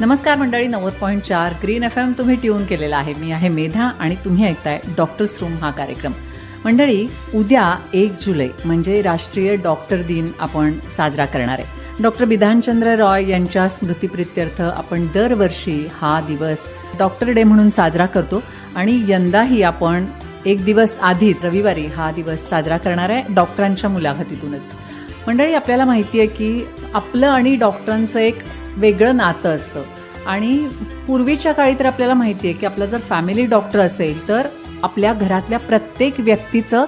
नमस्कार मंडळी नव्वद पॉईंट चार ग्रीन एफ एम तुम्ही ट्यून केलेला आहे. मी आहे मेधा आणि तुम्ही ऐकताय डॉक्टर्स रूम हा कार्यक्रम. मंडळी उद्या एक जुलै म्हणजे राष्ट्रीय डॉक्टर दिन आपण साजरा करणार आहे. डॉक्टर बिधानचंद्र रॉय यांच्या स्मृतीप्रित्यर्थ आपण दरवर्षी हा दिवस डॉक्टर डे म्हणून साजरा करतो आणि यंदाही आपण एक दिवस आधीच रविवारी हा दिवस साजरा करणार आहे डॉक्टरांच्या मुलाखतीतूनच. मंडळी आपल्याला माहिती आहे की आपलं आणि डॉक्टरांचं एक वेगळं नातं असतं. आणि पूर्वीच्या काळी तर आपल्याला माहिती आहे की आपला जर फॅमिली डॉक्टर असेल तर आपल्या घरातल्या प्रत्येक व्यक्तीचं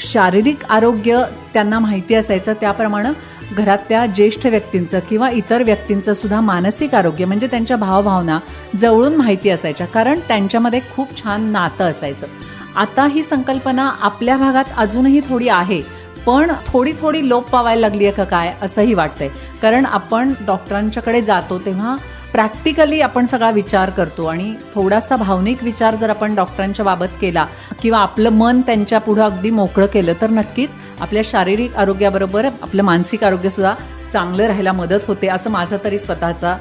शारीरिक आरोग्य त्यांना माहिती असायचं. त्याप्रमाणे घरातल्या ज्येष्ठ व्यक्तींचं किंवा इतर व्यक्तींचं सुद्धा मानसिक आरोग्य म्हणजे त्यांच्या भावभावना जवळून माहिती असायच्या. कारण त्यांच्यामध्ये खूप छान नातं असायचं. आता ही संकल्पना आपल्या भागात अजूनही थोडी आहे. पण थोडी थोडी लोप पावायला लागली आहे का काय असंही वाटतंय. कारण आपण डॉक्टरांच्याकडे जातो तेव्हा प्रॅक्टिकली आपण सगळा विचार करतो आणि थोडासा भावनिक विचार जर आपण डॉक्टरांच्या बाबत केला किंवा आपलं मन त्यांच्या पुढं अगदी मोकळं केलं तर नक्कीच आपल्या शारीरिक आरोग्याबरोबर आपलं मानसिक आरोग्य सुद्धा चांगलं राहायला मदत होते असं माझा तरी स्वतःचा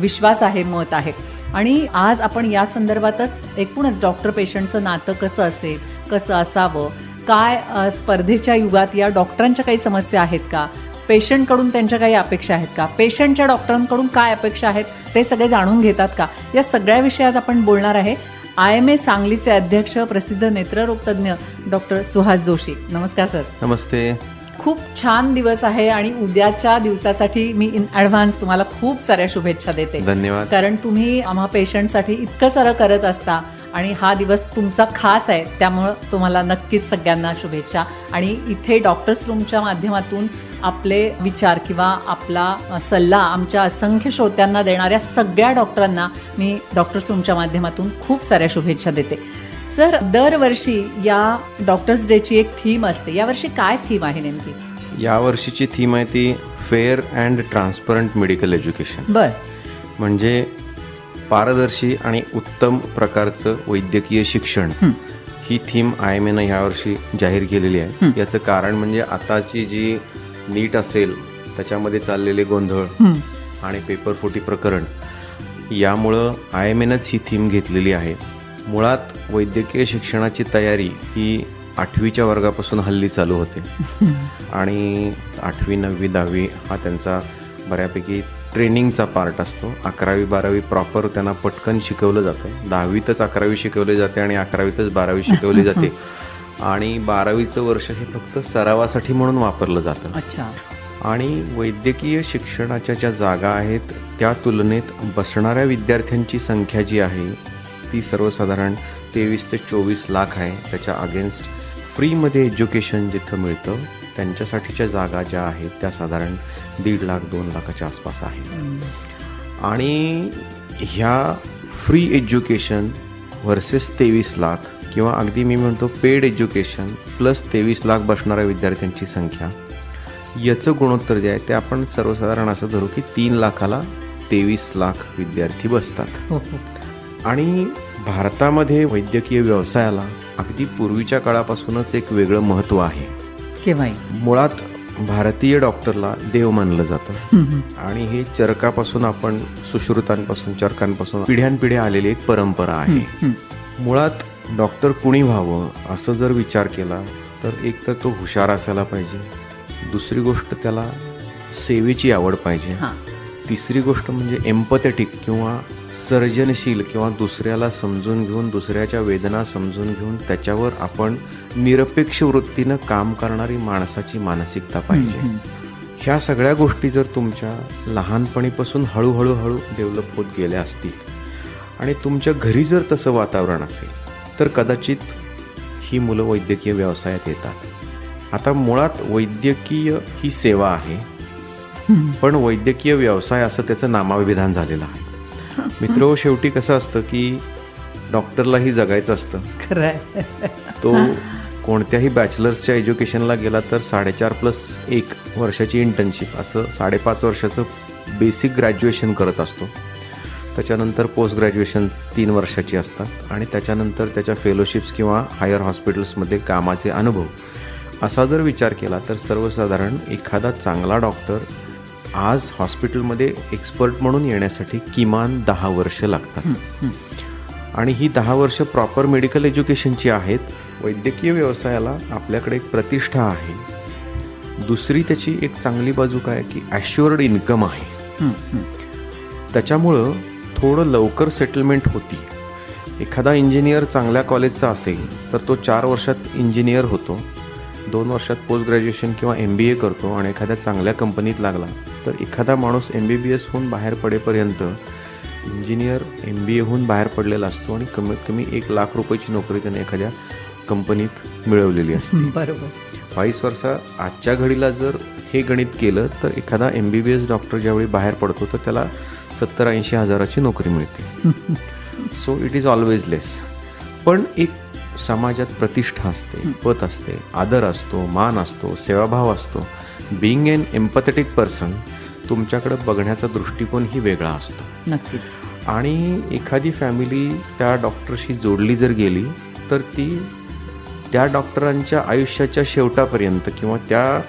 विश्वास आहे मत आहे. आणि आज आपण या संदर्भातच एकूणच डॉक्टर पेशंटचं नातं कसं असेल कसं असावं काय स्पर्धेच्या युगात या डॉक्टरांच्या काही समस्या आहेत का? पेशंटकडून त्यांच्या काही अपेक्षा आहेत का? पेशंटच्या डॉक्टरांकडून काय अपेक्षा आहेत? ते सगळे जाणून घेतात का? या सगळ्या विषयात आपण बोलणार आहे आय एम ए सांगलीचे अध्यक्ष प्रसिद्ध नेत्ररोग तज्ज्ञ डॉक्टर सुहास जोशी. नमस्कार सर. नमस्ते. खूप छान दिवस आहे आणि उद्याच्या दिवसासाठी मी इन ॲडव्हान्स तुम्हाला खूप साऱ्या शुभेच्छा देते. धन्यवाद. कारण तुम्ही आम्हा पेशंटसाठी इतकं सारं करत असता. आणि हा दिवस तुमचा खास आहे त्यामुळं तुम्हाला नक्कीच सगळ्यांना शुभेच्छा. आणि इथे डॉक्टर्स रूमच्या माध्यमातून आपले विचार किंवा आपला सल्ला आमच्या असंख्य श्रोत्यांना देणाऱ्या सगळ्या डॉक्टरांना मी डॉक्टर्स रूमच्या माध्यमातून खूप साऱ्या शुभेच्छा देते. सर दरवर्षी या डॉक्टर्स डेची एक थीम असते. यावर्षी काय थीम आहे नेमकी? या वर्षीची थीम आहे ती fair and transparent medical education बर. म्हणजे पारदर्शी आणि उत्तम प्रकारचं वैद्यकीय शिक्षण हं. थीम आय एम एनं यावर्षी जाहीर केलेली. आहे याचं कारण म्हणजे आताची जी नीट असेल त्याच्यामध्ये चाललेले गोंधळ. आणि पेपर फुटी प्रकरण यामुळं आय एम एनच ही थीम घेतलेली आहे मुळात वैद्यकीय शिक्षणाची तयारी ही आठवीच्या वर्गापासून हल्ली चालू होते आणि आठवी नववी दहावी हा त्यांचा बऱ्यापैकी ट्रेनिंगचा पार्ट असतो. अकरावी बारावी प्रॉपर त्यांना पटकन शिकवलं जातं. दहावीतच अकरावी शिकवली जाते आणि अकरावीतच बारावी शिकवली जाते. आणि बारावीचं वर्ष हे फक्त सरावासाठी म्हणून वापरलं जातं. अच्छा. आणि वैद्यकीय शिक्षणाच्या ज्या जागा आहेत त्या तुलनेत बसणाऱ्या विद्यार्थ्यांची संख्या जी आहे ती सर्वसाधारण तेवीस ते चोवीस लाख आहे. त्याच्या अगेन्स्ट फ्रीमध्ये एज्युकेशन जिथं मिळतं त्यांच्यासाठीच्या जागा ज्या आहेत त्या साधारण दीड लाख दोन लाखाच्या आसपास आहे हं. आणि ह्या फ्री एज्युकेशन व्हर्सेस तेवीस लाख किंवा अगदी मी म्हणतो पेड एज्युकेशन प्लस तेवीस लाख बसणाऱ्या विद्यार्थ्यांची संख्या याचं गुणोत्तर जे आहे ते आपण सर्वसाधारण असं धरू की तीन लाखाला तेवीस लाख विद्यार्थी बसतात. हो. आणि भारतामध्ये वैद्यकीय व्यवसायाला अगदी पूर्वीच्या काळापासूनच एक वेगळं महत्त्व आहे. केव्हाही मुळात भारतीय डॉक्टरला देव मानलं जातं. आणि हे चरकापासून आपण सुश्रुतांपासून चरकांपासून पिढ्यानपिढ्या आलेली एक परंपरा आहे. मुळात डॉक्टर कुणी व्हावं असं जर विचार केला तर एक तर तो हुशार असायला पाहिजे. दुसरी गोष्ट त्याला सेवेची आवड पाहिजे. तिसरी गोष्ट म्हणजे एम्पथेटिक किंवा सर्जनशील किंवा दुसऱ्याला समजून घेऊन दुसऱ्याच्या वेदना समजून घेऊन त्याच्यावर आपण निरपेक्ष वृत्तीनं काम करणारी माणसाची मानसिकता पाहिजे. ह्या सगळ्या गोष्टी जर तुमच्या लहानपणीपासून हळूहळू हळू डेव्हलप होत गेल्या असतील आणि तुमच्या घरी जर तसं वातावरण असेल तर कदाचित ही मुलं वैद्यकीय व्यवसायात येतात. आता मुळात वैद्यकीय ही सेवा आहे. पण वैद्यकीय व्यवसाय असं त्याचं नामाविधान झालेलं आहे. मित्र शेवटी कसं असतं की डॉक्टरलाही जगायचं असतं. खरं तो कोणत्याही बॅचलर्सच्या एज्युकेशनला गेला तर साडेचार प्लस एक वर्षाची इंटर्नशिप असं साडेपाच वर्षाचं बेसिक ग्रॅज्युएशन करत असतो. त्याच्यानंतर पोस्ट ग्रॅज्युएशन्स तीन वर्षाची असतात आणि त्याच्यानंतर त्याच्या फेलोशिप्स किंवा हायर हॉस्पिटल्समध्ये कामाचे अनुभव. असा जर विचार केला तर सर्वसाधारण एखादा चांगला डॉक्टर आज हॉस्पिटलमध्ये एक्सपर्ट म्हणून येण्यासाठी किमान दहा वर्ष लागतात. आणि ही दहा वर्ष प्रॉपर मेडिकल एज्युकेशनची आहेत. वैद्यकीय व्यवसायाला आपल्याकडे एक प्रतिष्ठा आहे. दुसरी त्याची एक चांगली बाजू काय की ॲश्युअर्ड इन्कम आहे. त्याच्यामुळं थोडं लवकर सेटलमेंट होती. एखादा इंजिनियर चांगल्या कॉलेजचा असेल तर तो चार वर्षात इंजिनियर होतो. दोन वर्षात पोस्ट ग्रॅज्युएशन किंवा एम बी ए करतो आणि एखाद्या चांगल्या कंपनीत लागला तर एखादा माणूस एम बी बी एस होऊन बाहेर पडेपर्यंत इंजिनियर एम बी एहून बाहेर पडलेला असतो आणि कमीत कमी एक लाख रुपयाची नोकरी त्याने एखाद्या कंपनीत मिळवलेली असते. बरोबर. बावीस वर्षा आजच्या घडीला जर हे गणित केलं तर एखादा M B B S doctor ज्यावेळी बाहेर पडतो तर त्याला सत्तर ऐंशी हजाराची नोकरी मिळते. So it is always less पण एक समाजात प्रतिष्ठा असते पत असते आदर असतो मान असतो सेवाभाव असतो. बिईंग एन एम्पथेटिक पर्सन तुमच्याकडे बघण्याचा दृष्टिकोनही वेगळा असतो. नक्कीच. आणि एखादी फॅमिली त्या डॉक्टरशी जोडली जर गेली तर ती त्या डॉक्टरांच्या आयुष्याच्या शेवटापर्यंत किंवा त्या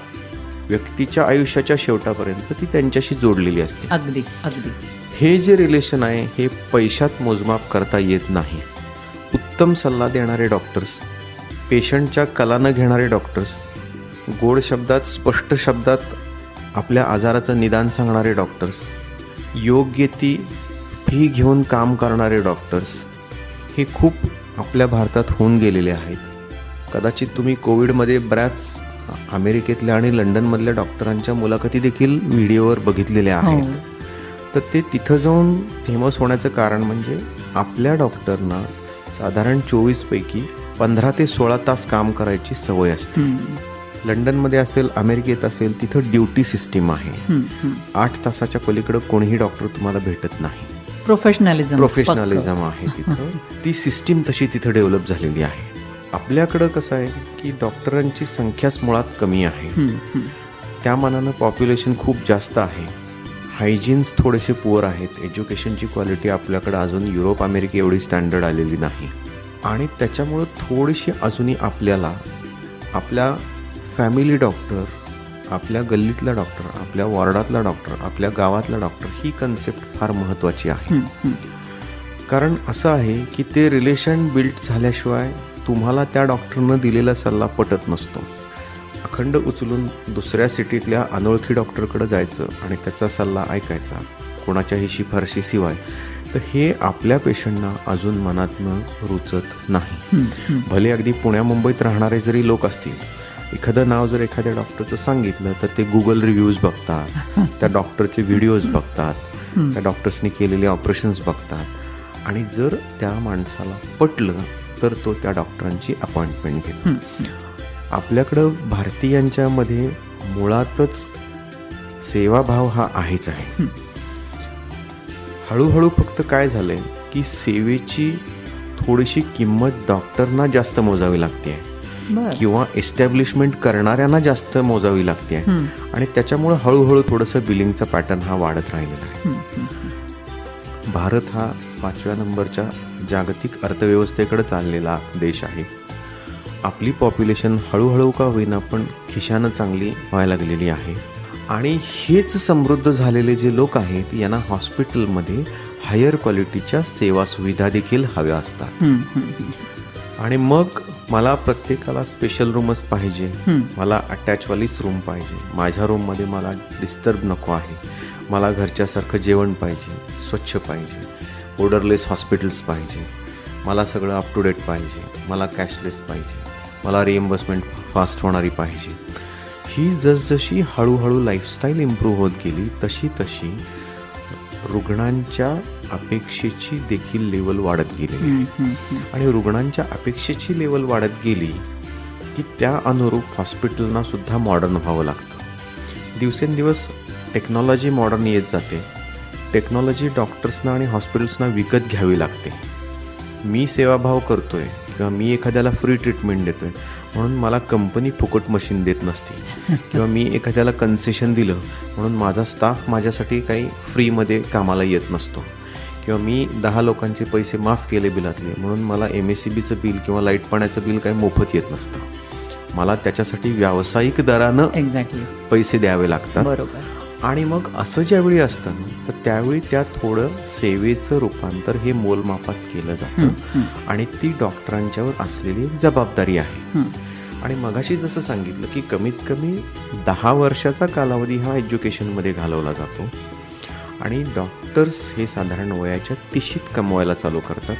व्यक्तीच्या आयुष्याच्या शेवटापर्यंत ती त्यांच्याशी जोडलेली असते. अगदी अगदी. हे जे रिलेशन आहे हे पैशात मोजमाप करता येत नाही. उत्तम सल्ला देणारे डॉक्टर्स पेशंटच्या कलानं घेणारे डॉक्टर्स गोड शब्दात स्पष्ट शब्दात आपल्या आजाराचं निदान सांगणारे डॉक्टर्स योग्य ती फी घेऊन काम करणारे डॉक्टर्स हे खूप आपल्या भारतात होऊन गेलेले आहेत कदाचित तुम्ही कोविडमध्ये बऱ्याच अमेरिकेतल्या आणि लंडनमधल्या डॉक्टरांच्या मुलाखती देखील व्हिडिओवर बघितलेल्या आहेत हो. तर ते तिथं जाऊन फेमस होण्याचं कारण म्हणजे आपल्या डॉक्टरना साधारण चोवीसपैकी पंधरा ते सोळा तास काम करायची सवय असते. लंडनमध्ये असेल अमेरिकेत असेल तिथं ड्युटी सिस्टीम आहे. आठ तासाच्या पलीकडे कोणीही डॉक्टर तुम्हाला भेटत नाही. प्रोफेशनॅलिझम प्रोफेशनलिझम आहे तिथं. ती सिस्टीम तशी तिथं डेव्हलप झालेली आहे. आपल्याकडं कसं आहे की डॉक्टरांची संख्याच मुळात कमी आहे. त्या मानानं पॉप्युलेशन खूप जास्त आहे. हायजीन्स थोडेसे पुअर आहेत. एज्युकेशनची क्वालिटी आपल्याकडे अजून युरोप अमेरिका एवढी स्टँडर्ड आलेली नाही. आणि त्याच्यामुळं थोडीशी अजूनही आपल्याला आपल्या फॅमिली डॉक्टर आपल्या गल्लीतला डॉक्टर आपल्या वॉर्डातला डॉक्टर आपल्या गावातला डॉक्टर ही कन्सेप्ट फार महत्त्वाची आहे. कारण असं आहे की ते रिलेशन बिल्ड झाल्याशिवाय तुम्हाला त्या डॉक्टरनं दिलेला सल्ला पटत नसतो. अखंड उचलून दुसऱ्या सिटीतल्या अनोळखी डॉक्टरकडे जायचं आणि त्याचा सल्ला ऐकायचा कोणाच्याही शिफारशीशिवाय तर हे आपल्या पेशंटना अजून मनातनं रुचत नाही. भले अगदी पुण्या मुंबईत राहणारे जरी लोक असतील एखादं नाव जर एखाद्या डॉक्टरचं सांगितलं तर ते गुगल रिव्ह्यूज बघतात त्या डॉक्टरचे व्हिडिओज बघतात त्या डॉक्टर्सनी केलेले ऑपरेशन्स बघतात. आणि जर त्या माणसाला पटलं तर तो त्या डॉक्टरांची अपॉइंटमेंट घेतो. आपल्याकडं भारतीयांच्यामध्ये मुळातच सेवाभाव हा आहेच आहे. हळूहळू फक्त काय झालंय की सेवेची थोडीशी किंमत डॉक्टरना जास्त मोजावी लागते बरं. किंवा एस्टॅब्लिशमेंट करणाऱ्यांना जास्त मोजावी लागते आणि त्याच्यामुळं हळूहळू थोडंसं बिलिंगचा पॅटर्न हा वाढत राहिलेला आहे. भारत हा पाचव्या नंबरच्या जागतिक अर्थव्यवस्थेकडे चाललेला देश आहे. आपली पॉप्युलेशन हळूहळू का होईना पण खिशानं चांगली व्हायला लागलेली आहे. आणि हेच समृद्ध झालेले जे लोक आहेत यांना हॉस्पिटलमध्ये हायर क्वालिटीच्या सेवा सुविधा देखील हव्या असतात. आणि मग मला प्रत्येकाला स्पेशल रूमच पाहिजे. मला अटॅचवालीच रूम पाहिजे. माझ्या रूममध्ये मला डिस्टर्ब नको आहे. मला घरच्यासारखं जेवण पाहिजे. स्वच्छ पाहिजे. ओडरलेस हॉस्पिटल्स पाहिजे. मला सगळं अप टू डेट पाहिजे. मला कॅशलेस पाहिजे. मला रिएम्बर्समेंट फास्ट होणारी पाहिजे. ही जसजशी हळूहळू लाईफस्टाईल इम्प्रूव्ह होत गेली तशी तशी रुग्णांच्या अपेक्षेची देखील लेवल वाढत हं. आणि रुग्णांच्या अपेक्षेची लेवल वाढत गेली की त्या अनुरूप हॉस्पिटलना सुद्धा मॉडर्न व्हावं लागतं. दिवसेंदिवस टेक्नॉलॉजी मॉडर्न येत जाते. टेक्नॉलॉजी डॉक्टर्सना आणि हॉस्पिटल्सना विकत घ्यावी लागते. मी सेवाभाव करतोय. किंवा मी एखाद्याला फ्री ट्रीटमेंट देतोय म्हणून मला कंपनी फुकट मशीन देत नसते. किंवा मी एखाद्याला कन्सेशन दिलं म्हणून माझा स्टाफ माझ्यासाठी काही फ्रीमध्ये कामाला येत नसतो. किंवा मी दहा लोकांचे पैसे माफ केले बिलातले म्हणून मला एम एस सी बीचं बिल किंवा लाइट पाण्याचं बिल काही मोफत येत नसतं. मला त्याच्यासाठी व्यावसायिक दरानं एक्झॅक्टली पैसे द्यावे लागतात. बरोबर. आणि मग असं ज्यावेळी असतं ना तर त्यावेळी त्या थोडं सेवेचं रूपांतर हे मोलमापात केलं जातं. आणि ती डॉक्टरांच्यावर असलेली जबाबदारी आहे. आणि मगाशी जसं सांगितलं की कमीत कमी दहा वर्षाचा कालावधी हा एज्युकेशनमध्ये घालवला जातो. आणि डॉक्टर्स हे साधारण वयाच्या तिशीत कमवायला चालू करतात.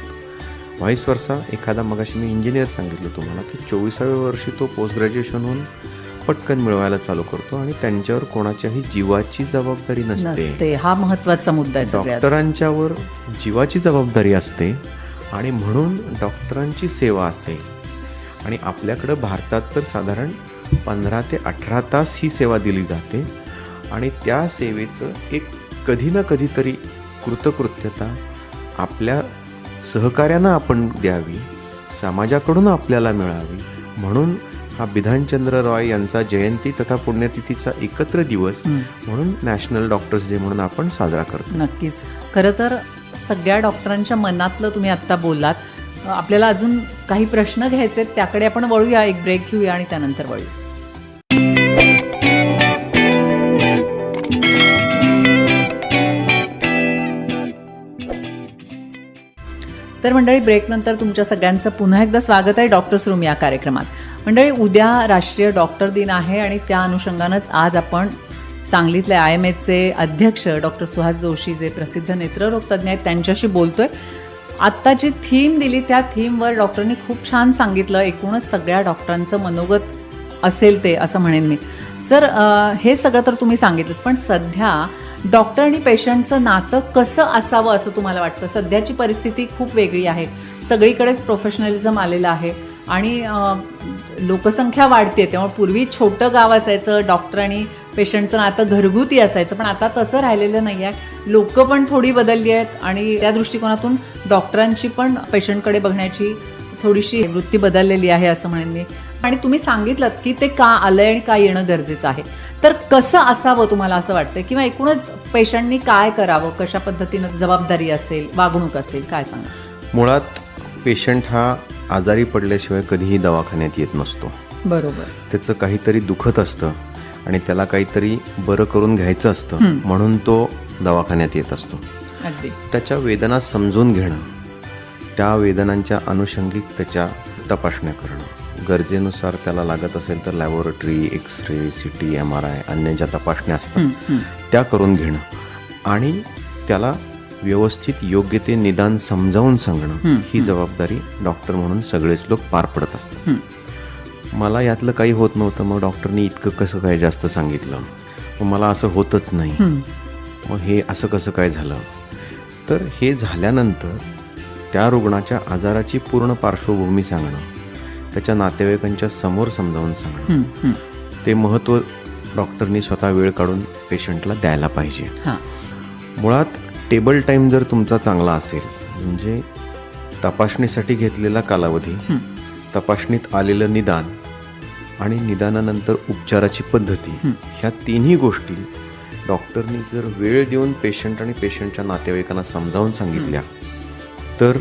व्हाईस वर्षा एखादा मगाशी मी इंजिनियर सांगितलं तुम्हाला की चोवीसाव्या वर्षी तो पोस्ट ग्रॅज्युएशन होऊन पटकन मिळवायला चालू करतो आणि त्यांच्यावर कोणाच्याही जीवाची जबाबदारी नसते. हा महत्त्वाचा मुद्दा आहे डॉक्टरांच्यावर जीवाची जबाबदारी असते आणि म्हणून डॉक्टरांची सेवा असेल आणि आपल्याकडं भारतात तर साधारण पंधरा ते अठरा तास ही सेवा दिली जाते आणि त्या सेवेचं एक कधी ना कधीतरी कृतकृत्यता आपल्या सहकार्यानं आपण द्यावी समाजाकडून आपल्याला मिळावी. म्हणून हा बिधानचंद्र रॉय यांचा जयंती तथा पुण्यतिथीचा एकत्र दिवस. म्हणून नॅशनल डॉक्टर्स डे म्हणून आपण साजरा करतो. नक्कीच. खरं तर सगळ्या डॉक्टरांच्या मनातलं तुम्ही आत्ता बोललात. आपल्याला अजून काही प्रश्न घ्यायचे आहेत, त्याकडे आपण वळूया एक ब्रेक घेऊया आणि त्यानंतर वळू तर मंडळी ब्रेकनंतर तुमच्या सगळ्यांचं पुन्हा एकदा स्वागत आहे डॉक्टर्स रूम या कार्यक्रमात. मंडळी उद्या राष्ट्रीय डॉक्टर दिन आहे आणि त्या अनुषंगानंच आज आपण सांगलीतले आय एम एचे अध्यक्ष डॉक्टर सुहास जोशी जे प्रसिद्ध नेत्ररोग तज्ज्ञ आहेत त्यांच्याशी बोलतोय. आत्ता जी थीम दिली त्या थीमवर डॉक्टरनी खूप छान सांगितलं. एकूणच सगळ्या डॉक्टरांचं मनोगत असेल ते असं म्हणेन मी. सर हे सगळं तर तुम्ही सांगितलं पण सध्या डॉक्टर आणि पेशंटचं नातं कसं असावं असं तुम्हाला वाटतं? सध्याची परिस्थिती खूप वेगळी आहे. सगळीकडेच प्रोफेशनलिझम आलेलं आहे. आणि लोकसंख्या वाढते त्यामुळे पूर्वी छोटं गाव असायचं डॉक्टर आणि पेशंटचं नातं घरगुती असायचं पण आता तसं राहिलेलं नाही आहे लोक पण थोडी बदलली आहेत आणि त्या दृष्टिकोनातून डॉक्टरांची पण पेशंटकडे बघण्याची थोडीशी वृत्ती बदललेली आहे असं म्हणेन मी. आणि तुम्ही सांगितलं की ते का आलंय आणि का येणं गरजेचं आहे. तर कसं असावं तुम्हाला असं वाटतं किंवा एकूणच पेशंटनी काय करावं? कशा पद्धतीनं जबाबदारी असेल? वागणूक असेल? काय सांगा मुळात पेशंट हा आजारी पडल्याशिवाय कधीही दवाखान्यात येत नसतो. बरोबर. त्याचं काहीतरी दुखत असतं आणि त्याला काहीतरी बरं करून घ्यायचं असतं. म्हणून तो दवाखान्यात येत असतो. त्याच्या वेदना समजून घेणं त्या वेदनांच्या अनुषंगिक त्याच्या तपासण्या करणं. गरजेनुसार त्याला लागत असेल तर laboratory X ray C T M R I अन्य ज्या तपासण्या असतात. त्या करून घेणं. आणि त्याला व्यवस्थित योग्य ते निदान समजावून सांगणं हं, जबाबदारी डॉक्टर म्हणून सगळेच लोक पार पडत असतात. मला यातलं काही होत नव्हतं मग डॉक्टरनी इतकं कसं काय जास्त सांगितलं? मग मला असं होतच नाही. मग हे असं कसं काय झालं? तर हे झाल्यानंतर त्या रुग्णाच्या आजाराची पूर्ण पार्श्वभूमी सांगणं त्याच्या नातेवाईकांच्या समोर समजावून सांगणं. ते महत्त्व डॉक्टरनी स्वतः वेळ काढून पेशंटला द्यायला पाहिजे. मुळात टेबल टाईम जर तुमचा चांगला असेल म्हणजे तपासणीसाठी घेतलेला कालावधी. तपासणीत आलेलं निदान आणि निदानानंतर उपचाराची पद्धती. ह्या तिन्ही गोष्टी डॉक्टरनी जर वेळ देऊन पेशंट आणि पेशंटच्या नातेवाईकांना समजावून सांगितल्या तर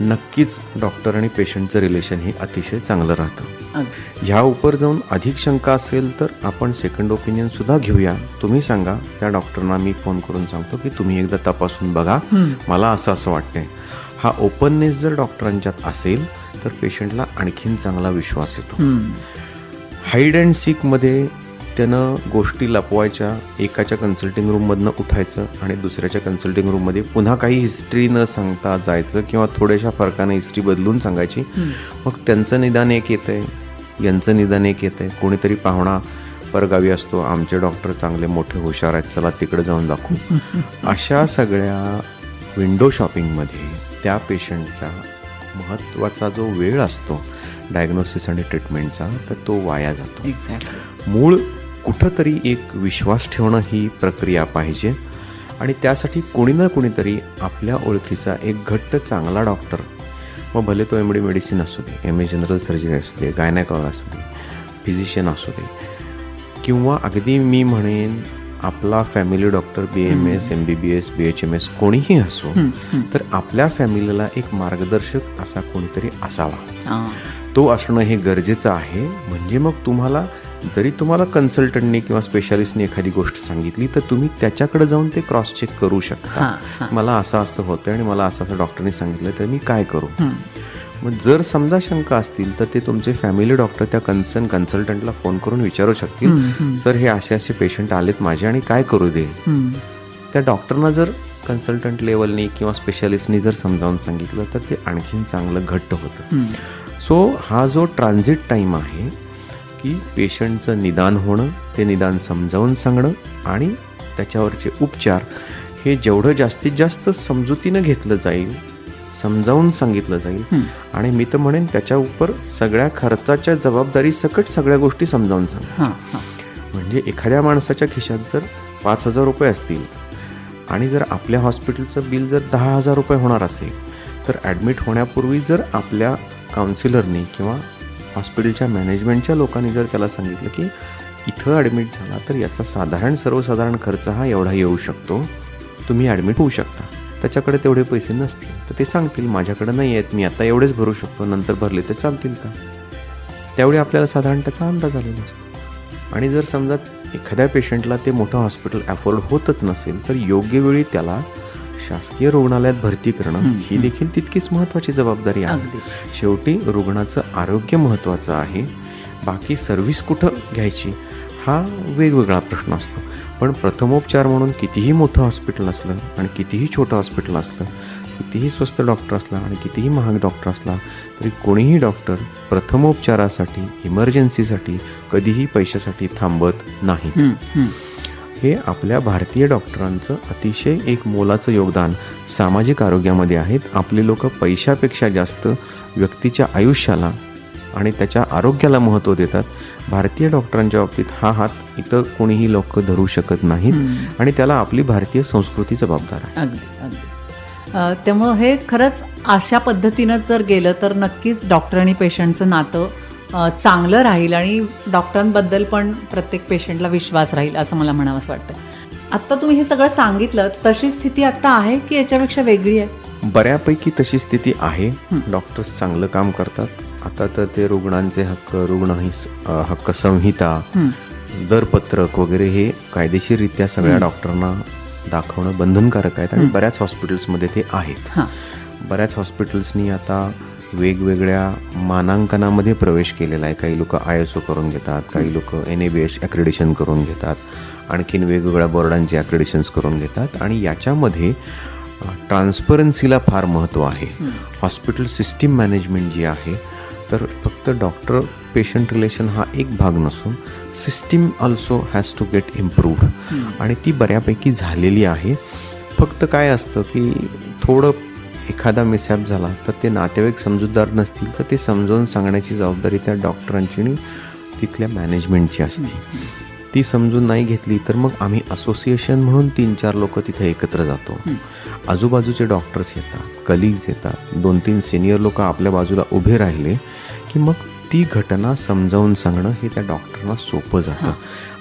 नक्कीच डॉक्टर आणि पेशंटचं रिलेशन हे अतिशय चांगलं राहतं. ह्या उपर जाऊन अधिक शंका असेल तर आपण सेकंड ओपिनियन सुद्धा घेऊया. तुम्ही सांगा त्या डॉक्टरना मी फोन करून सांगतो की तुम्ही एकदा तपासून बघा. मला असं असं वाटतंय. हा ओपननेस जर डॉक्टरांच्यात असेल तर पेशंटला आणखीन चांगला विश्वास येतो. हाईड अँड सीकमध्ये त्यानं गोष्टी लपवायच्या एकाच्या कन्सल्टिंग रूममधनं उठायचं आणि दुसऱ्याच्या कन्सल्टिंग रूममध्ये पुन्हा काही हिस्ट्री न सांगता जायचं किंवा थोड्याशा फरकाने हिस्ट्री बदलून सांगायची. मग त्यांचं निदान एक येतं आहे. यांचं निदान एक येतं आहे. कोणीतरी पाहुणा परगावी असतो. आमचे डॉक्टर चांगले मोठे हुशार आहेत. चला तिकडे जाऊन दाखवू. अशा सगळ्या विंडो शॉपिंगमध्ये त्या पेशंटचा महत्त्वाचा जो वेळ असतो डायग्नोसिस आणि ट्रीटमेंटचा तर तो वाया जातो. एक्झॅक्टली मूळ कुठंतरी एक विश्वास ठेवणं ही प्रक्रिया पाहिजे. आणि त्यासाठी कोणी ना कोणीतरी आपल्या ओळखीचा एक घट्ट चांगला डॉक्टर. मग भले तो एम डी मेडिसिन असू दे एम ए जनरल सर्जरी असू दे गायनाकॉल असू दे फिजिशियन असू दे. किंवा अगदी मी म्हणेन आपला family doctor B M S M B B S B H M S कोणीही असो. तर आपल्या फॅमिलीला एक मार्गदर्शक असा कोणीतरी असावा. तो असणं हे गरजेचं आहे. म्हणजे मग तुम्हाला जरी तुम्हाला कन्सल्टंटनी किंवा स्पेशालिस्टनी एखादी गोष्ट सांगितली तर तुम्ही त्याच्याकडे जाऊन ते क्रॉस चेक करू शकता मला असं असं होतं आणि मला असं असं डॉक्टरने सांगितलं तर मी काय करू. मग जर समजा शंका असतील तर ते तुमचे फॅमिली डॉक्टर त्या कन्सर्न कन्सल्टंटला फोन करून विचारू शकतील. सर हे असे असे पेशंट आलेत माझे आणि काय करू दे. त्या डॉक्टरना जर कन्सल्टंट लेवलनी किंवा स्पेशालिस्टनी जर समजावून सांगितलं तर ते आणखीन चांगलं घट्ट होतं. सो हा जो ट्रान्झिट टाईम आहे की पेशंटचं निदान होणं ते निदान समजावून सांगणं आणि त्याच्यावरचे उपचार हे जेवढं जास्तीत जास्त समजुतीनं घेतलं जाईल समजावून सांगितलं जाईल. आणि मी तर म्हणेन त्याच्या उपर सगळ्या खर्चाच्या जबाबदारी सकट सगळ्या गोष्टी समजावून सांग म्हणजे एखाद्या माणसाच्या खिशात जर पाच हजार रुपये असतील आणि जर आपल्या हॉस्पिटलचं बिल जर दहा हजार रुपये होणार असेल तर ॲडमिट होण्यापूर्वी जर आपल्या काउन्सिलरनी किंवा हॉस्पिटलच्या मॅनेजमेंटच्या लोकांनी जर त्याला सांगितलं की इथं ॲडमिट झाला तर याचा साधारण सर्वसाधारण खर्च हा एवढा येऊ शकतो. तुम्ही ॲडमिट होऊ शकता. त्याच्याकडे तेवढे पैसे नसतील. तर ते सांगतील माझ्याकडे नाही आहेत मी आता एवढेच भरू शकतो नंतर भरले तर चालतील का? त्यावेळी आपल्याला साधारण त्याचा अंदाज आलेला असतो. आणि जर समजा एखाद्या पेशंटला ते मोठं हॉस्पिटल अफोर्ड होतच नसेल तर योग्य वेळी त्याला शासकीय रुग्णालयात भरती करणं हं, देखील तितकीच महत्त्वाची जबाबदारी आहे. शेवटी रुग्णाचं आरोग्य महत्त्वाचं आहे. बाकी सर्व्हिस कुठं घ्यायची? हा वेगवेगळा प्रश्न असतो. पण प्रथमोपचार म्हणून कितीही मोठं हॉस्पिटल असलं आणि कितीही छोटं हॉस्पिटल असलं कितीही स्वस्त डॉक्टर असला आणि कितीही महाग डॉक्टर असला तरी कोणीही डॉक्टर प्रथमोपचारासाठी इमर्जन्सीसाठी कधीही पैशासाठी थांबत नाही. हं, आपल्या भारतीय डॉक्टरांचं अतिशय एक मोलाचं योगदान. सामाजिक आरोग्यामध्ये आहेत. आपले लोक पैशापेक्षा जास्त व्यक्तीच्या आयुष्याला आणि त्याच्या आरोग्याला महत्त्व देतात. भारतीय डॉक्टरांच्या बाबतीत हा हात इतर कोणीही लोक धरू शकत नाहीत. आणि त्याला आपली भारतीय संस्कृती जबाबदार आहे. त्यामुळं हे खरंच अशा पद्धतीनं जर गेलं तर नक्कीच डॉक्टर आणि पेशंटचं नातं चांगलं राहील आणि डॉक्टरांबद्दल पण प्रत्येक पेशंटला विश्वास राहील असं मला म्हणावंसं वाटतं आत्ता तुम्ही हे सगळं सांगितलं तशी स्थिती आत्ता आहे की याच्यापेक्षा वेगळी आहे? बऱ्यापैकी तशी स्थिती आहे. डॉक्टर्स चांगलं काम करतात. आता तर ते रुग्णांचे हक्क रुग्ण हक्क संहिता. दरपत्रक वगैरे हे कायदेशीररित्या सगळ्या डॉक्टरांना दाखवणं बंधनकारक आहेत आणि बऱ्याच हॉस्पिटल्समध्ये ते आहेत. हां. बऱ्याच हॉस्पिटल्सनी आता वेगवेगळ्या मानांकनामध्ये प्रवेश केलेला आहे. काही लोक आय एस ओ करून घेतात काही लोक एन ए बी एस ॲक्रेडिशन करून घेतात आणखीन वेगवेगळ्या बोर्डांचे ॲक्रेडिशन्स करून घेतात आणि याच्यामध्ये ट्रान्सपरन्सीला फार महत्त्व आहे. हॉस्पिटल सिस्टीम मॅनेजमेंट जी आहे तर फक्त डॉक्टर पेशंट रिलेशन हा एक भाग नसून system also has to get improved आणि ती बऱ्यापैकी झालेली आहे. फक्त काय असतं की थोडं एखादा मिसॅप झाला तर ते नातेवाईक समजूतदार नसतील तर ते समजावून सांगण्याची जबाबदारी त्या डॉक्टरांची आणि तिथल्या मॅनेजमेंटची असते. ती समजून नाही घेतली तर मग आम्ही असोसिएशन म्हणून तीन चार लोक तिथे एकत्र जातो. आजूबाजूचे डॉक्टर्स येतात कलिग्ज येतात दोन तीन सिनियर लोक आपल्या बाजूला उभे राहिले की मग ती घटना समजावून सांगणं हे त्या डॉक्टरना सोपं जातं.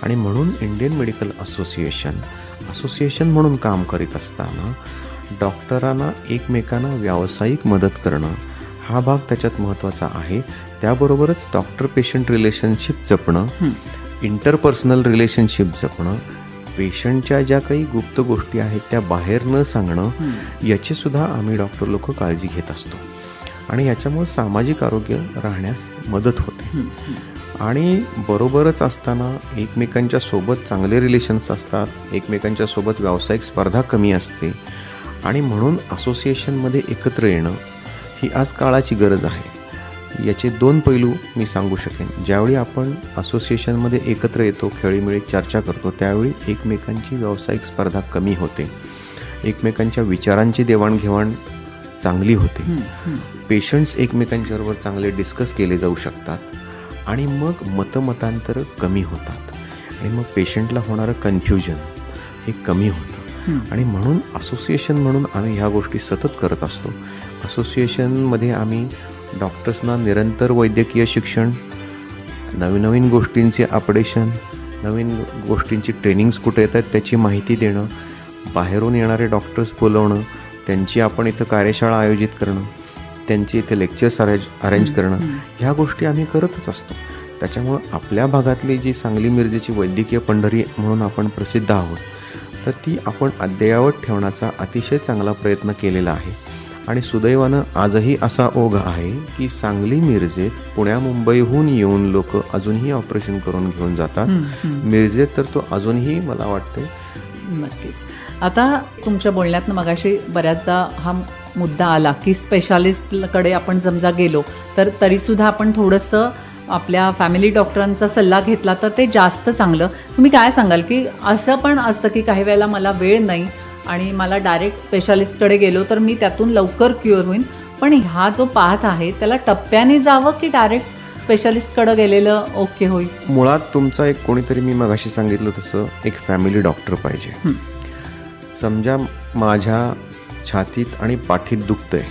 आणि म्हणून इंडियन मेडिकल असोसिएशन असोसिएशन म्हणून काम करीत असताना डॉक्टरांना एकमेकांना व्यावसायिक मदत करणं हा भाग त्याच्यात महत्त्वाचा आहे. त्याबरोबरच डॉक्टर पेशंट रिलेशनशिप जपणं इंटरपर्सनल रिलेशनशिप जपणं पेशंटच्या ज्या काही गुप्त गोष्टी आहेत त्या बाहेर न सांगणं याची सुद्धा आम्ही डॉक्टर लोक काळजी घेत असतो. आणि याच्यामुळे सामाजिक आरोग्य राहण्यास मदत होते. आणि बरोबरच असताना एकमेकांच्या सोबत चांगले रिलेशन्स असतात एकमेकांच्या सोबत व्यावसायिक स्पर्धा कमी असते आणि म्हणून असोसिएशनमध्ये एकत्र येणं ही आज काळाची गरज आहे. याचे दोन पैलू मी सांगू शकेन. ज्यावेळी आपण असोसिएशनमध्ये एकत्र येतो खेळीमेळीत चर्चा करतो त्यावेळी एकमेकांची व्यावसायिक स्पर्धा कमी होते. एकमेकांच्या विचारांची देवाणघेवाण चांगली होते. पेशंट्स एकमेकांच्याबरोबर चांगले डिस्कस केले जाऊ शकतात आणि मग मतमतांतर कमी होतात. आणि मग पेशंटला होणारं कन्फ्युजन हे कमी होतं. आणि म्हणून असोसिएशन म्हणून आम्ही ह्या गोष्टी सतत करत असतो. असोसिएशनमध्ये आम्ही डॉक्टर्सना निरंतर वैद्यकीय शिक्षण नवीन नवीन गोष्टींचे अपडेशन नवीन गोष्टींची ट्रेनिंग्स कुठे येत आहेत त्याची माहिती देणं बाहेरून येणारे डॉक्टर्स बोलवणं त्यांची आपण इथं कार्यशाळा आयोजित करणं त्यांची इथे लेक्चर्स अरेंज अरेंज करणं ह्या गोष्टी आम्ही करतच असतो. त्याच्यामुळं आपल्या भागातली जी सांगली मिरजेची वैद्यकीय पंढरी म्हणून आपण प्रसिद्ध आहोत तर ती आपण अद्ययावत ठेवण्याचा अतिशय चांगला प्रयत्न केलेला आहे. आणि सुदैवानं आजही असा ओघ आहे की सांगली मिरजेत पुण्या मुंबईहून येऊन लोक अजूनही ऑपरेशन करून घेऊन जातात. मिरजेत तर तो अजूनही मला वाटते नक्कीच. आता तुमच्या बोलण्यातनं मगाशी बऱ्याचदा हा मुद्दा आला की स्पेशालिस्टकडे आपण समजा गेलो तर तरीसुद्धा आपण थोडंसं आपल्या फॅमिली डॉक्टरांचा सल्ला घेतला तर ते जास्त चांगलं. तुम्ही काय सांगाल की असं पण असतं की काही वेळेला मला वेळ नाही आणि मला डायरेक्ट स्पेशालिस्टकडे गेलो तर मी त्यातून लवकर क्युअर होईन. पण हा जो पाहत आहे त्याला टप्प्याने जावं की डायरेक्ट स्पेशालिस्टकडे गेलेलं ओके होईल? मुळात तुमचा एक कोणीतरी मी मगाशी सांगितलं तसं एक फॅमिली डॉक्टर पाहिजे. समजा माझ्या छातीत आणि पाठीत दुखतंय.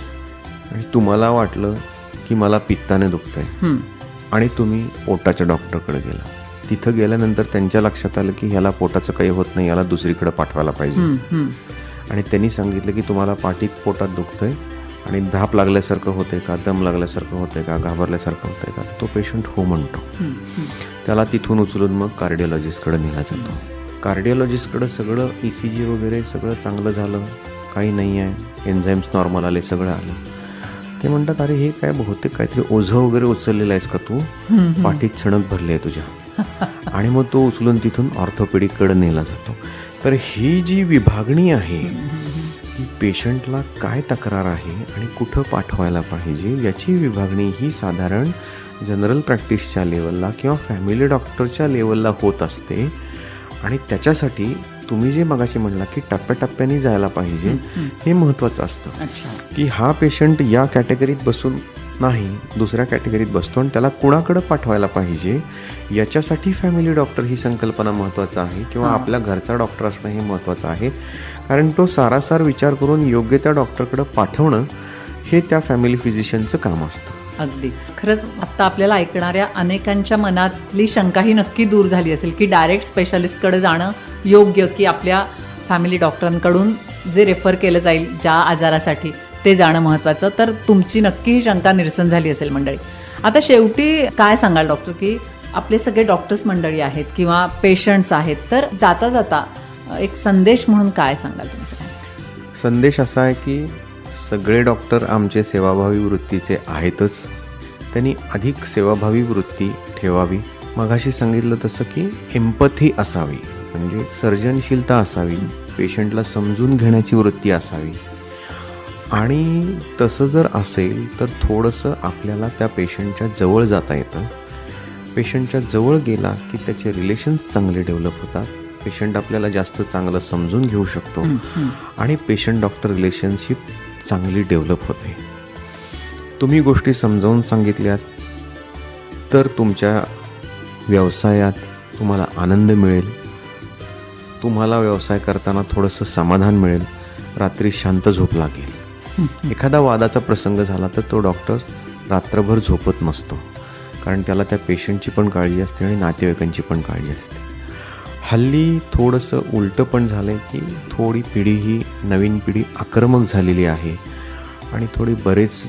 आणि तुम्हाला वाटलं की मला पित्ताने दुखतंय. आणि तुम्ही पोटाच्या डॉक्टरकडे गेला. तिथं गेल्यानंतर त्यांच्या लक्षात आलं की ह्याला पोटाचं काही होत नाही याला दुसरीकडे पाठवायला पाहिजे. आणि त्यांनी सांगितलं की तुम्हाला पाठीत पोटात दुखतंय आणि धाप लागल्यासारखं होतंय का दम लागल्यासारखं होतंय का घाबरल्यासारखं होतंय का तो पेशंट हो म्हणतो. त्याला तिथून उचलून मग कार्डिओलॉजिस्टकडे नेला जातो. कार्डिओलॉजिस्टकडं सगळं ई सी जी वगैरे सगळं चांगलं झालं काही नाही आहे एन्झाईम्स नॉर्मल आले सगळं आलं. ते म्हणतात अरे हे काय बहुतेक काहीतरी ओझं वगैरे उचललेलं आहेस का तू? पाठीत सणक भरली आहे तुझ्या. आणि मग तो उचलून तिथून ऑर्थोपेडिककडे नेला जातो. तर ही जी विभागणी आहे की पेशंटला काय तक्रार आहे आणि कुठं पाठवायला पाहिजे याची विभागणी ही साधारण जनरल प्रॅक्टिसच्या लेवलला किंवा फॅमिली डॉक्टरच्या लेवलला होत असते. आणि त्याच्यासाठी तुम्ही जे मगाशी म्हणला की टप्प्याटप्प्याने जायला पाहिजे हे महत्त्वाचं असतं. की हा पेशंट या कॅटेगरीत बसून नाही दुसऱ्या कॅटेगरीत बसतो आणि त्याला कुणाकडं पाठवायला पाहिजे याच्यासाठी फॅमिली डॉक्टर ही संकल्पना महत्त्वाचं आहे किंवा. आपल्या घरचा डॉक्टर असणं हे महत्त्वाचं आहे. कारण तो सारासार विचार करून योग्य त्या डॉक्टरकडं पाठवणं हे त्या फॅमिली फिजिशियनचं काम असतं. अगदी. खरंच आत्ता आपल्याला ऐकणाऱ्या अनेकांच्या मनातली शंका ही नक्की दूर झाली असेल की डायरेक्ट स्पेशालिस्टकडे जाणं योग्य की आपल्या फॅमिली डॉक्टरांकडून जे रेफर केलं जाईल ज्या आजारासाठी ते जाणं महत्त्वाचं तर तुमची नक्की ही शंका निरसन झाली असेल मंडळी. आता शेवटी काय सांगाल डॉक्टर की आपले सगळे डॉक्टर्स मंडळी आहेत किंवा पेशंट्स आहेत तर जाता जाता एक संदेश म्हणून काय सांगाल तुम्ही? संदेश असा आहे की सगळे डॉक्टर आमचे सेवाभावी वृत्तीचे आहेतच. त्यांनी अधिक सेवाभावी वृत्ती ठेवावी. मगाशी सांगितलं तसं की एम्पथी असावी म्हणजे सर्जनशीलता असावी पेशंटला समजून घेण्याची वृत्ती असावी. आणि तसं जर असेल तर थोडंसं आपल्याला त्या पेशंटच्या जवळ जाता येतं. पेशंटच्या जवळ गेला की त्याचे रिलेशन्स चांगले डेव्हलप होतात. पेशंट आपल्याला जास्त चांगलं समजून घेऊ शकतो. आणि पेशंट डॉक्टर रिलेशनशिप चांगली डेव्हलप होते. तुम्ही गोष्टी समजावून सांगितल्यात तर तुमच्या व्यवसायात तुम्हाला आनंद मिळेल. तुम्हाला व्यवसाय करताना थोडंसं समाधान मिळेल. रात्री शांत झोप लागेल. एखादा वादाचा प्रसंग झाला तर तो डॉक्टर रात्रभर झोपत नसतो. कारण त्याला त्या पेशंटची पण काळजी असते आणि नातेवाईकांची पण काळजी असते. हल्ली थोडंसं उलटं पण झालं आहे की थोडी पिढी ही नवीन पिढी आक्रमक झालेली आहे आणि थोडी बरेच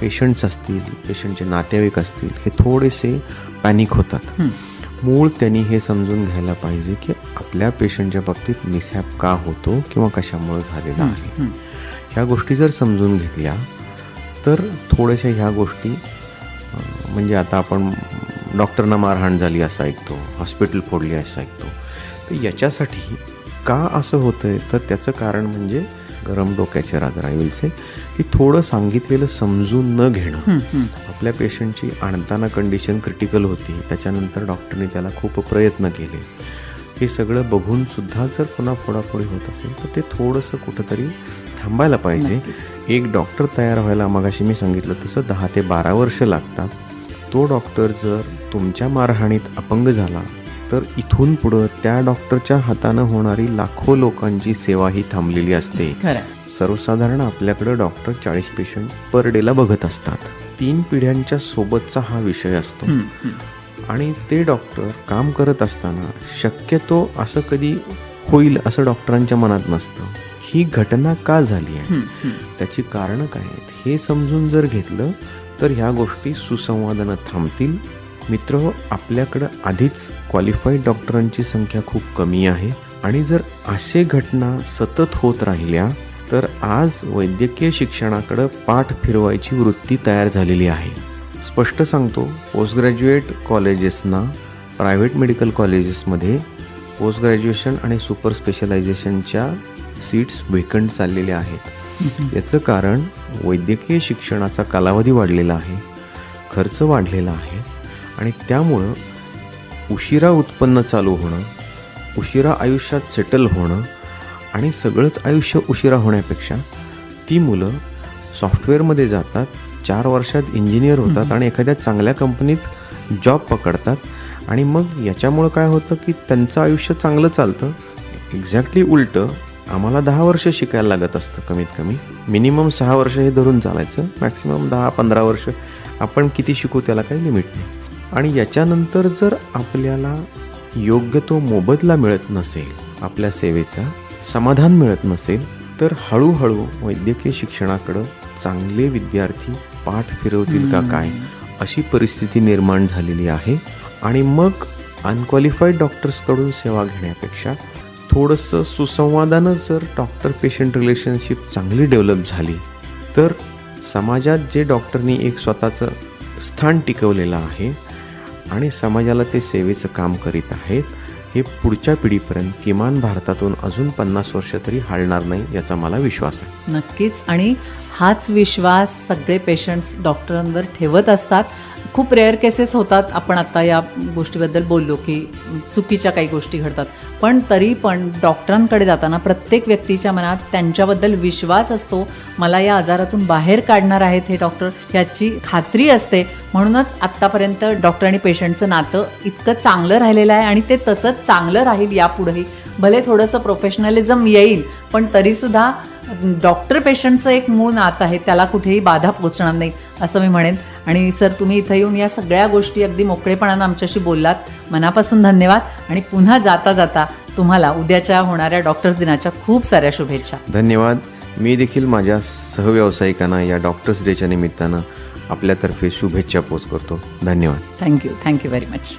पेशंट्स असतील पेशंटचे नातेवाईक असतील हे थोडेसे पॅनिक होतात. मूळ त्यांनी हे समजून घ्यायला पाहिजे की आपल्या पेशंटच्या बाबतीत मिसहॅप का होतो किंवा कशामुळे झालेला आहे. ह्या गोष्टी जर समजून घेतल्या तर थोड्याशा ह्या गोष्टी म्हणजे आता आपण डॉक्टरना मारहाण झाली असं ऐकतो हॉस्पिटल फोडली असं ऐकतो तर याच्यासाठी का असं होतंय? तर त्याचं कारण म्हणजे गरम डोक्याचे आय विल से की थोडं सांगितलेलं समजून न घेणं. आपल्या पेशंटची आणताना कंडिशन क्रिटिकल होती. त्याच्यानंतर डॉक्टरने त्याला खूप प्रयत्न केले. हे सगळं बघून सुद्धा जर पुन्हा फोडाफोडी होत असेल तर ते थोडंसं कुठंतरी थांबायला पाहिजे. एक डॉक्टर तयार व्हायला मगाशी मी सांगितलं तसं दहा ते बारा वर्ष लागतात. तो डॉक्टर जर तुमच्या मारहाणीत अपंग झाला तर इथून पुढं त्या डॉक्टरच्या हातानं होणारी लाखो लोकांची सेवा ही थांबलेली असते. सर्वसाधारण आपल्याकडे डॉक्टर चाळीस पेशंट पर डेला बघत असतात. तीन पिढ्यांच्या सोबतचा हा विषय असतो. आणि ते डॉक्टर काम करत असताना शक्यतो असं कधी होईल असं डॉक्टरांच्या मनात नसतं. ही घटना का झाली आहे. त्याची कारणं काय आहेत? हे समजून जर घेतलं तर ह्या गोष्टी सुसंवादानं थांबतील. मित्र आपल्याकडं आधीच क्वालिफाईड डॉक्टरांची संख्या खूप कमी आहे आणि जर असे घटना सतत होत राहिल्या तर आज वैद्यकीय शिक्षणाकडं पाठ फिरवायची वृत्ती तयार झालेली आहे. स्पष्ट सांगतो पोस्ट ग्रॅज्युएट कॉलेजेसना प्रायव्हेट मेडिकल कॉलेजेसमध्ये पोस्ट ग्रॅज्युएशन आणि सुपर स्पेशलायझेशनच्या सीट्स वेकंट चाललेल्या आहेत. याचं कारण वैद्यकीय शिक्षणाचा कालावधी वाढलेला आहे खर्च वाढलेला आहे आणि त्यामुळं उशिरा उत्पन्न चालू होणं उशिरा आयुष्यात सेटल होणं आणि सगळंच आयुष्य उशिरा होण्यापेक्षा ती मुलं सॉफ्टवेअरमध्ये जातात चार वर्षात इंजिनियर होतात आणि एखाद्या चांगल्या कंपनीत जॉब पकडतात आणि मग याच्यामुळं काय होतं की त्यांचं आयुष्य चांगलं चालतं. एक्झॅक्टली उलटं आम्हाला दहा वर्ष शिकायला लागत असतं कमीत कमी. मिनिमम सहा वर्ष हे धरून चालायचं. मॅक्सिमम दहा पंधरा वर्ष आपण किती शिकू त्याला काही लिमिट नाही. आणि याच्यानंतर जर आपल्याला योग्य तो मोबदला मिळत नसेल आपल्या सेवेचा समाधान मिळत नसेल तर हळूहळू वैद्यकीय शिक्षणाकडं चांगले विद्यार्थी पाठ फिरवतील का काय अशी परिस्थिती निर्माण झालेली आहे. आणि मग अनक्वालिफाईड डॉक्टर्सकडून सेवा घेण्यापेक्षा थोडंसं सुसंवादानं जर डॉक्टर पेशंट रिलेशनशिप चांगली डेव्हलप झाली तर समाजात जे डॉक्टरनी एक स्वतःचं स्थान टिकवलेलं आहे आणि समाजाला ते सेवेचं काम करीत आहेत हे पुढच्या पिढीपर्यंत किमान भारतातून अजून पन्नास वर्ष तरी हालणार नाही याचा मला विश्वास आहे. नक्कीच. आणि हाच विश्वास सगळे पेशंट्स डॉक्टरांवर ठेवत असतात. खूप रेअर केसेस होतात. आपण आता या गोष्टीबद्दल बोललो की चुकीच्या काही गोष्टी घडतात. पण तरी पण डॉक्टरांकडे जाताना प्रत्येक व्यक्तीच्या मनात त्यांच्याबद्दल विश्वास असतो. मला या आजारातून बाहेर काढणार आहेत हे डॉक्टर याची खात्री असते. म्हणूनच आत्तापर्यंत डॉक्टर आणि पेशंटचं नातं इतकं चांगलं राहिलेलं आहे आणि ते तसंच चांगलं राहील यापुढेही. भले थोडंसं प्रोफेशनलिझम येईल पण तरीसुद्धा डॉक्टर पेशंटचं एक मूळ नातं आहे त्याला कुठेही बाधा पोचणार नाही असं मी म्हणेन. आणि सर तुम्ही इथं येऊन या सगळ्या गोष्टी अगदी मोकळेपणानं आमच्याशी बोललात. मनापासून धन्यवाद. आणि पुन्हा जाता जाता तुम्हाला उद्याच्या होणाऱ्या डॉक्टर्स दिनाच्या खूप साऱ्या शुभेच्छा. धन्यवाद. मी देखील माझ्या सहव्यावसायिकांना या डॉक्टर्स डेच्या निमित्तानं आपल्यातर्फे शुभेच्छा पोच करतो. धन्यवाद. Thank you thank you very much